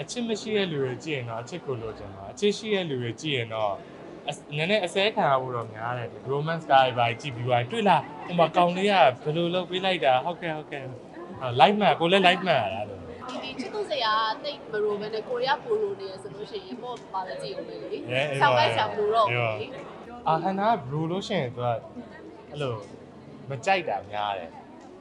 အချစ်မရှိတဲ့လူတွေကြည့်ရင်တော့အချစ်ကိုလိုချင်တာအချစ်ရှိတဲ့လူတွေကြည့်ရင်တော့အစနည်းနည်းအစဲခံရဖို့တော့များတယ်ဒီ romance guy ပါကြည့်ပြီးသွားတွေ့လားဟိုမှာကောင်လေးကဘယ်လိုလုပ်ပေးလိုက်တာဟုတ်ကဲ့ဟုတ်ကဲ့ဟာ live မှန်ကိုလည်း live မှန်ရတာလို့ဒီဒီချစ်သူစရာတိတ်မရိုပဲနဲ့ကိုရီးယားပိုလိုနေရဆိုလို့ရှိရင်ပေါ့ပါလေကြည့်အောင်ပဲလေဆောင်းလိုက်ဆောင်လို့တော့လေအာဟန်နာဘရူလို့ရှိရင်သူကအဲ့လိုမကြိုက်တာများတယ်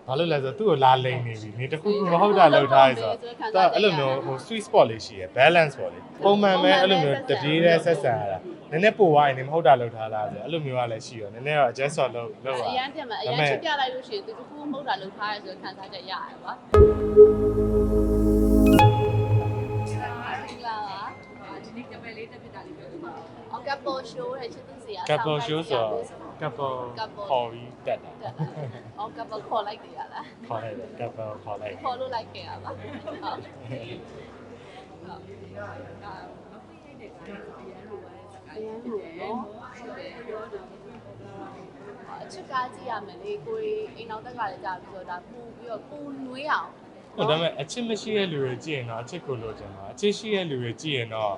ဘာလို့လဲဆိုတော့သူ့ကိုလာလိန်နေပြီနေတစ်ခုခုမဟုတ်တာလောက်ထားရဆိုတော့သူကအဲ့လိုမျိုးဟို sweet spot လေးရှိရယ် balance ပေါ့လေပုံမှန်ပဲအဲ့လိုမျိုးတပြေးတဲ့ဆက်ဆံရတာနည်းနည်းပိုသွားရင်နေမဟုတ်တာလောက်ထားလားဆိုအဲ့လိုမျိုးကလည်းရှိရောနည်းနည်းတော့ adjust တော့လုပ်လုပ်ရအရန်တင်မှာအရန်ချစ်ပြလိုက်လို့ရှိရင်သူတခုမဟုတ်တာလောက်ထားရဆိုခံစားချက်ရရပါလာဒီနေ့ကပဲလေးတက်ပြတာလေးပြောပြပါဦးအော်ကပ်ပေါ်ရှိုးရဲ့ချစ်သူစရာ couple show ဆိုတော့ couple ခေါ်ပြီးတက်တာအော်ကပ်ပေါ်ခေါ်လိုက်တယ်ရလားခေါ်လိုက်တယ် couple ခေါ်လိုက်ခေါ်လို့လိုက်ခဲ့ရပါဟုတ်ဒါမဖိတ်တဲ့ကားကိုအရန်လိုပါတဲ့စကားအရန်လို့နော်အချစ်ကားကြည့်ရမယ်လေကိုယ်အိမ်နောက်တက်ကလည်းကြာပြီးတော့ဒါပူပြီးတော့ပူနွေးအောင်ဟုတ်ဒါပေမဲ့အချစ်မရှိတဲ့လူတွေကြည့်ရင်တော့အချစ်ကိုလိုချင်တာအချစ်ရှိတဲ့လူတွေကြည့်ရင်တော့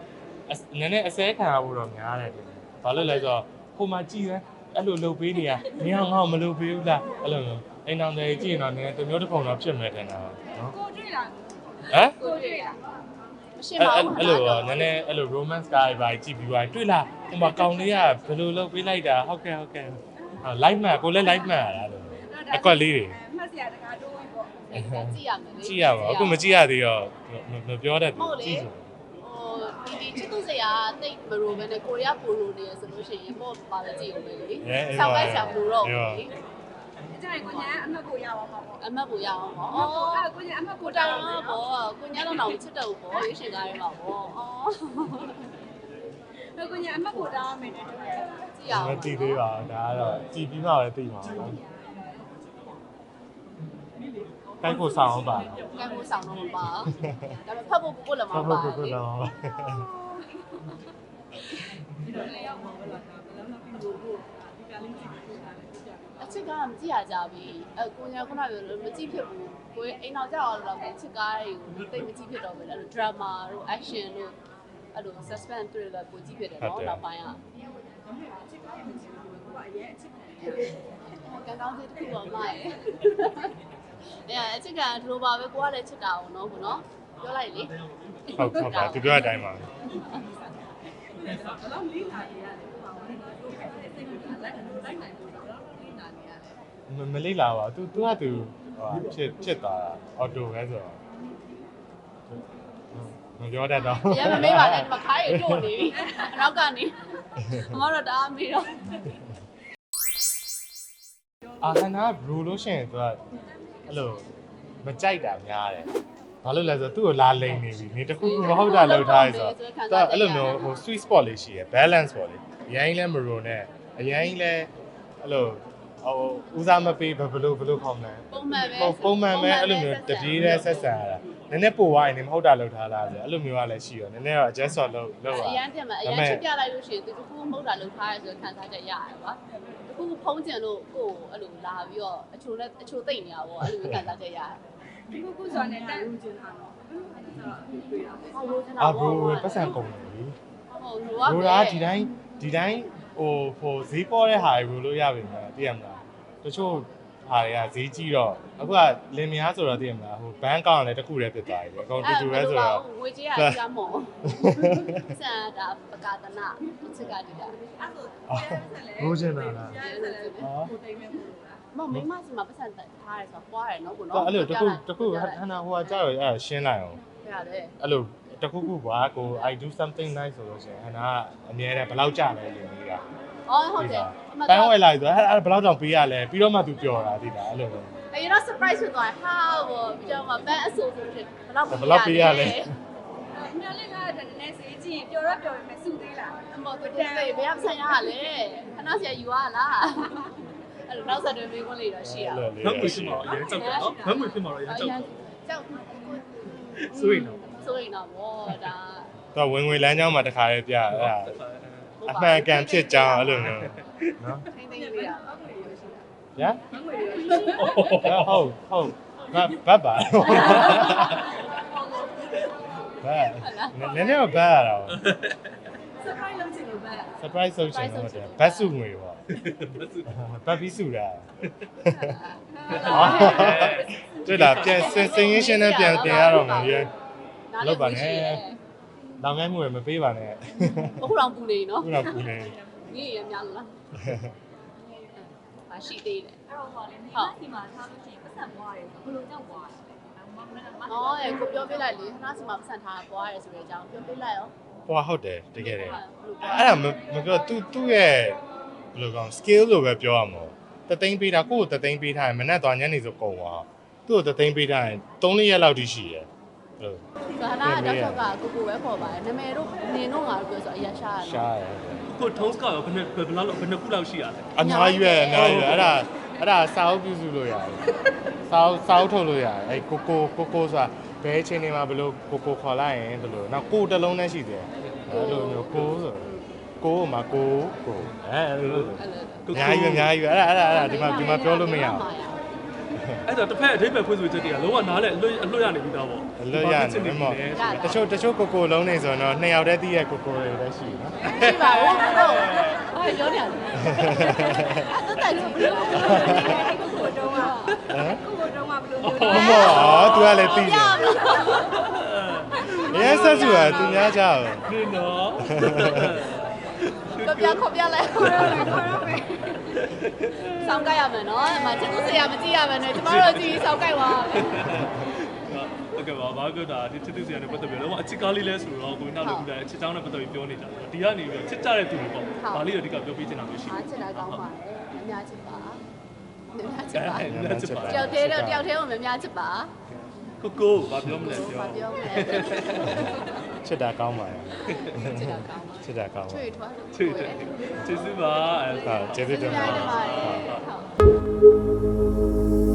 အစနည်းနည်းအစဲခံရဖို့တော့များတယ်တင်တယ်ဘာလို့လဲဆိုတော့ဟိုမှာကြည့်တယ် အဲ့လိုလုပ်ပေးနေရမင်းငါ့မလုပ်ပေးဘူးလားအဲ့လိုမျိုးအိမ်တော်တွေကြည့်ရင်တော့နည်းနည်းတစ်မျိုးတစ်ပုံတော့ဖြစ်မယ်တင်တာနော်ကိုတွေ့လားဟမ်ကိုတွေ့လားမရှင်းအဲ့ပါဘူးအဲ့လိုတော့နည်းနည်းအဲ့လို romance guy ပါကြည့်ပြီးသွားတွေ့လားဟိုမှာကောင်လေးကဘယ်လိုလုပ်ပေးလိုက်တာဟုတ်ကဲ့ဟုတ်ကဲ့ဟာ live မှန်ကိုလည်း live မှန်ရတာလို့အကွက်လေးတွေမှတ်စရာတကားတိုးပြီးပေါ့ကြည့်ရမယ်လေကြည့်ရပါအခုမကြည့်ရသေးတော့မပြောတတ်မဘူးဟုတ်လေကြည့်ဆိုဟို ဒီဒီချစ်သူစရာတိတ်မရိုပဲနဲ့ကိုရီးယားပိုလိုနေရဆိုလို့ရှိရင်ပေါ့ပါလေကြည့်အောင်ပဲလေဆောင်းလိုက်ဆောင်လို့တော့လေအဲ့ဒါကိုညာအမှတ်ကိုရပါမှာပေါ့အမတ်ကိုရအောင်ပေါ့အော်အော်အဲ့ကိုညာအမှတ်ကိုကိုတောင်တော့ပေါ့ကိုညာတော့တော့ချစ်တော့ပေါ့ရွှေရှင်ကားရဲမှာပေါ့အော်အဲ့ကိုညာအမှတ်ကိုတောင်းမယ်နဲ့တူတယ်ကြည့်အောင်မသိသေးပါဘူးဒါကတော့ကြည်ပြီးမှလည်းသိမှာပါ တိုက်ကိုဆောင်အောင်ပါတော့ကံကိုဆောင်တော့မပါဒါပေမဲ့ဖတ်ဖို့ကိုကိုလည်းမဟုတ်ပါဟုတ်ဟုတ်တော့ပါဒီလိုလေးရောက်မှာပဲလားဒါဘယ်လောက်လောက်ပြီးလို့ဒီကလေးကြည့်ပြီးတာလည်းကြည့်ကြပါအချစ်ကားမကြည့်ရကြပြီအဲကိုညာခုနကပြောလို့မကြည့်ဖြစ်ဘူးကိုအိမ်အောင်ကြောက်အောင်တော့ချစ်ကားတွေကိုတိတ်မကြည့်ဖြစ်တော့ဘူးလေအဲ့လို drama တို့ action တို့အဲ့လို suspense thriller ကိုကြည့်ဖြစ်တယ်နော်နောက်ပိုင်းကချစ်ကောင်းတယ်ချစ်လို့ကိုကအရင်အချစ်တယ်ကံကောင်းစေတစ်ခုတော့မရဲ့ အဲအချစ်ကဒီလိုပါပဲကိုကလည်းချစ်တာအောင်နော်ဘုနော်ပြောလိုက်လေဟုတ်ဟုတ်ပါသူပြောတဲ့အတိုင်းပါဘယ်လောက်လေးလာနေရလဲဟိုမှာဝင်တော့တို့ပဲစိတ်ကလိုက်လိုက်နိုင်လို့တော့လေးလာနေရတယ်မလေးလာပါသူသူကသူဟိုဖြစ်ဖြစ်သွားတာအော်တိုပဲဆိုတော့မပြောတတ်တော့ရမမေးပါနဲ့ဒီမှာခါးရီတို့နေပြီအနောက်ကနေအမတို့တအားမေးတော့အာဟန်နာဘရူလို့ရှိရင်သူက အဲ့လိုမကြိုက်တာများတယ်ဘာလို့လဲဆိုတော့သူ့ကိုလာလိန်နေပြီနေတစ်ခုခုမဟုတ်တာလောက်ထားရဆိုတော့သူကအဲ့လိုမျိုးဟို sweet spot လေးရှိရယ် balance ပေါ့လေအရင်လဲမရိုနဲ့အရင်လဲအဲ့လိုဟိုဦးစားမပေးဘယ်လိုဘယ်လိုခေါင်းလဲပုံမှန်ပဲပုံပုံမှန်ပဲအဲ့လိုမျိုးတပြေးတဲ့ဆက်ဆံရတာနည်းနည်းပိုသွားရင်နေမဟုတ်တာလောက်ထားလားဆိုအဲ့လိုမျိုးကလည်းရှိရောနည်းနည်းတော့ adjust တော့လုပ်လုပ်ရအရန်တင်မှာအရန်ချစ်ပြလိုက်လို့ရှိရင်သူတခုမဟုတ်တာလောက်ထားရဆိုခံစားချက်ရရပါတခု ဖုံးကျင်လို့ကိုယ်အဲ့လိုလာပြီးတော့အချိုနဲ့အချိုသိမ့်နေရပါဘောအဲ့လိုခံစားချက်ရဒီကုကုစောနဲ့တန်ဦးကျင်တာတော့အဲ့ဒါတွေ့တာဟုတ်လို့ကျွန်အာတော်ဘရူပတ်စံကုန်တယ်လေဟုတ်လို့ဘရူကဒီတိုင်းဒီတိုင်းဟိုဟိုဈေးပေါ်တဲ့ဟာတွေဘယ်လိုရပြီမလဲသိရမလားတချို့ ဟာတွေကဈေးကြီးတော့အခုကလင်မယားဆိုတော့သိရမလားဟိုဘန်းကောင်းလည်းတစ်ခုတည်းဖြစ်သွားပြီအကုန်တူတူပဲဆိုတော့ငွေကြေးရကြမော်ဆန်တာပကာဒနာချစ်ကတိတာအဲ့ဆိုရိုးချင်တာလားရဲဆက်လဲကိုတိတ်မဲ့ပို့လို့လားမမိမစီမှာပတ်စံထားရဲဆိုပွားရနော်ကိုတော့နော်အဲ့လိုတစ်ခုတစ်ခုဟန်နာဟိုကကြာတော့အဲ့ရှင်းလိုက်အောင်ရတယ်အဲ့လိုတစ်ခုခုကွာကို I do something nice ဆိုလို့ရှိရင်ဟန်နာကအမြဲတမ်းဘယ်လောက်ကြာလဲရင်ကြီးက အော်ဟုတ်တယ်ပန်းဝယ်လိုက်ဆိုအဲ့အဲ့ဘယ်လောက်တောင်ပေးရလဲပြီးတော့မှ तू ပျော်တာသိတာအဲ့လိုပဲအဲ့တော့ surprise ဖြစ်သွားဟာဘောပြီးတော့မှဘန်အဆိုးဆိုဖြစ်ဘယ်လောက်ဘယ်လောက်ပေးရလဲညလေးကတည်းကနည်းစေးကြည့်ပျော်တော့ပျော်ရင်မစုသေးလားအမောတို့တဲ့ဘယ်ရဆိုင်ရလဲခဏဆရာယူရလားအဲ့လိုနောက်ဆက်တွဲမိကုန်းလေးတော့ရှိရအဲ့အောင်လိုလေးမငွေဖြစ်မှာတော့အရင်ကြောက်တယ်နော်မငွေဖြစ်မှာတော့အရင်ကြောက်တယ်ကြောက်ဆိုရင်တော့ဆိုရင်တော့ဘောဒါ တော့ဝင်ငွေလမ်းကြောင်းမှာတခါလေးပြအဲ့ဒါ အမှန်ကန်ဖြစ်ကြောင်းအဲ့လိုမျိုးနော်ထိမ့်သိမ့်လေးရညာမငွေရရှိတယ်ဟုတ်ဟုတ်ဘတ်ဘတ်ပါဘတ်နည်းနည်းတော့ဘတ်ရတာပေါ့ surprise လုပ်ချင်လို့ပဲ surprise ဆုပ်ချင်တော့တယ်ဘတ်စုငွေပေါ့ဘတ်ပြီးစုတာတွေ့လားပြန်စင်စင်ရင်းရှင်းနဲ့ပြန်တင်ရတော့မယ်ရေလောက်ပါနဲ့ လောင်ငယ်မှုရမပေးပါနဲ့အခုတော့ပူနေနော်ခုနကပူနေညီရများလားမရှိသေးတယ်အဲ့တော့ဟောလေဒီမှာဒီမှာထားလို့ရှိရင်ပတ်စံပွားတယ်ဘယ်လိုကြောက်ပွားလဲမမလည်းမ။အော်အဲကိုပြောပြလိုက်လေခဏစီမှာပတ်စံထားပွားရဲဆိုတဲ့အကြောင်းပြောပြလိုက်ရောဟွာဟုတ်တယ်တကယ်တယ်။အဲ့ဒါမမပြောသူသူ့ရဲ့ဘယ်လိုကောင် skill လို့ပဲပြောရမှာတသိန်းပေးတာကိုယ့်ကိုတသိန်းပေးထားရင်မနဲ့သွားညနေဆိုကုန်သွားသူ့ကိုတသိန်းပေးထားရင်3ရက်လောက်ထိရှိရယ်အဲ့ လိုဆိုတော့နာတော့ကကိုကိုပဲခေါ်ပါတယ်။နာမည်တို့နင်တို့ငါတို့ပြောဆိုအရရှာရတယ်ရှားရယ်ကိုထုံးစကရောဘယ်နှစ်ဘယ်လောက်ဘယ်နှစ်ခုလောက်ရှိရလဲအများကြီးပဲအများကြီးပဲအဲ့ဒါအဲ့ဒါစာအုပ်ပြုစုလို့ရတယ်စာအုပ်စာအုပ်ထုတ်လို့ရတယ်အဲ့ကိုကိုကိုကိုဆိုတာဘယ်အချိန်တွေမှာဘယ်လိုကိုကိုခေါ်လိုက်ရင်ဘယ်လိုနောက်ကိုတစ်လုံးနဲ့ရှိတယ်အဲ့လိုမျိုးကိုဆိုကိုမှာကိုကိုအဲ့လိုလိုအဲ့လိုအများကြီးပဲအများကြီးပဲအဲ့ဒါအဲ့ဒါအဲ့ဒါဒီမှာဒီမှာပြောလို့မရဘူး အဲ့တော့တစ်ဖက်အထိပ္ပယ်ဖွင့်ဆိုချက်တွေကလုံးဝနားလဲအလွတ်အလွတ်ရနေပြီးသားပေါ့အလွတ်ရနေမှာတချို့တချို့ကိုကိုလုံးနေဆိုတော့နှစ်ယောက်တည်းတည်းရဲ့ကိုကိုတွေလည်းရှိနော်။ရှိပါဘူး။ဟုတ်။ဘာပြောနေရလဲ။အဲ့ဒါဆိုဘယ်လိုကိုကိုတုံးကဟမ်ကိုကိုတုံးကဘယ်လိုမမျိုးမောအော် तू ကလည်းသိတယ်ရဲဆက်စုကသူများကြောက်နင်းနော်။ ကပြခေါ်ပြလိုက်ခေါ်ရမယ်ခေါ်ရမယ်။စောင်းကြရမယ်နော်။အမချစ်သူဆရာမကြည့်ရမယ်နဲ့ကျမတို့ကြည့်စောင်းကြပါမယ်။ဟုတ်ကဲ့ပါဘာပြောတာဒီချစ်သူစီကနေပတ်သက်ပြီးတော့အချစ်ကားလေးလဲဆိုတော့ကိုနောက်လည်းအချစ်ချောင်းနဲ့ပတ်သက်ပြီးပြောနေတာဒီကနေပြီးချစ်ကြတဲ့သူတွေပေါ့ဒါလေးတော့ဒီကပြောပြချင်တာမျိုးရှိအားချစ်တာကောင်းပါတယ်။မများချစ်ပါ။မများချစ်ပါတယ်လက်ချစ်ပါ။တယောက်တည်းတော့တယောက်တည်းကိုမများချစ်ပါကိုကိုဘာပြောမလဲ။ပြောဘာပြောမလဲ ချစ်တာကောင်းပါရဲ့။ချစ်တာကောင်းပါချစ်တာကောင်း။ပါချွေထွားလို့ချစ်တယ်ချစ်စပါအဲဟုတ်ကျေးဇူးတင်ပါပါတယ်ဟုတ်။ဟုတ်